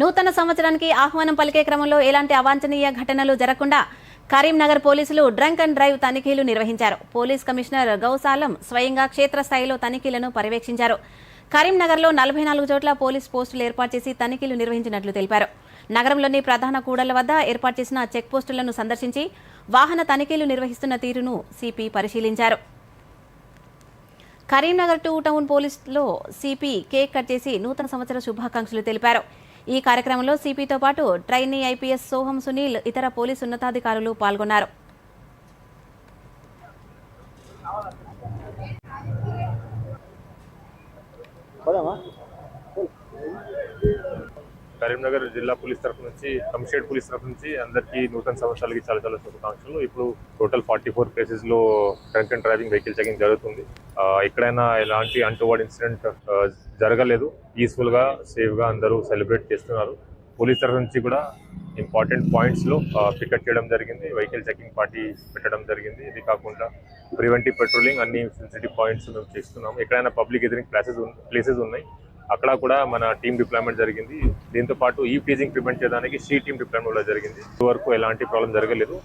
నూతన సంవత్సరానికి ఆహ్వానం పలికే క్రమంలో ఎలాంటి అవాంఛనీయ ఘటనలు జరగకుండా కరీంనగర్ పోలీసులు డ్రంక్ అండ్ డ్రైవ్ తనిఖీలు నిర్వహించారు. పోలీస్ కమిషనర్ గౌసాలం స్వయంగా క్షేత్రస్థాయిలో తనిఖీలను పర్యవేక్షించారు. కరీంనగర్లో నలభై నాలుగు చోట్ల పోలీస్ పోస్టులు ఏర్పాటు చేసి తనిఖీలు నిర్వహించినట్లు తెలిపారు. నగరంలోని ప్రధాన కూడళ్ళ వద్ద ఏర్పాటు చేసిన చెక్ పోస్టులను సందర్శించి వాహన తనిఖీలు నిర్వహిస్తున్న తీరును సిపి పరిశీలించారు. కరీంనగర్ టూ టౌన్ పోలీసులో సిపి కేక్ కట్ చేసి నూతన సంవత్సర శుభాకాంక్షలు తెలిపారు. ఈ కార్యక్రమంలో సిపితో పాటు ట్రైనీ ఐపీఎస్ సోహం సునీల్ ఇతర పోలీసు ఉన్నతాధికారులు పాల్గొన్నారు. కరీంనగర్ జిల్లా పోలీస్ తరఫు నుంచి కమిషనరేట్ పోలీస్ తరఫు నుంచి అందరికీ నూతన సంవత్సరాలకి చాలా చాలా శుభాకాంక్షలు. ఇప్పుడు టోటల్ ఫార్టీ ఫోర్ ప్లేసెస్లో drunk and driving vehicle checking జరుగుతుంది. ఎక్కడైనా ఎలాంటి అంటువర్డ్ ఇన్సిడెంట్ జరగలేదు. పీస్ఫుల్గా సేఫ్గా అందరూ సెలబ్రేట్ చేస్తున్నారు. పోలీస్ తరఫు నుంచి కూడా ఇంపార్టెంట్ పాయింట్స్లో పికప్ చేయడం జరిగింది. వెహికల్ చెకింగ్ పార్టీ పెట్టడం జరిగింది. ఇది కాకుండా ప్రివెంటివ్ పెట్రోలింగ్ అన్ని సెన్సిటివ్ పాయింట్స్ మేము చేస్తున్నాము. ఎక్కడైనా పబ్లిక్ ఎదురింగ్ ప్లేసెస్ ప్లేసెస్ ఉన్నాయి. అక్కడ కూడా మన టీమ్ డిప్లాయ్మెంట్ జరిగింది. దీంతో పాటు ఈ టీజింగ్ ప్రివెంట్ చేయడానికి షీ టీమ్ డిప్లాయ్మెంట్ కూడా జరిగింది. వరకు ఎలాంటి ప్రాబ్లం జరగలేదు.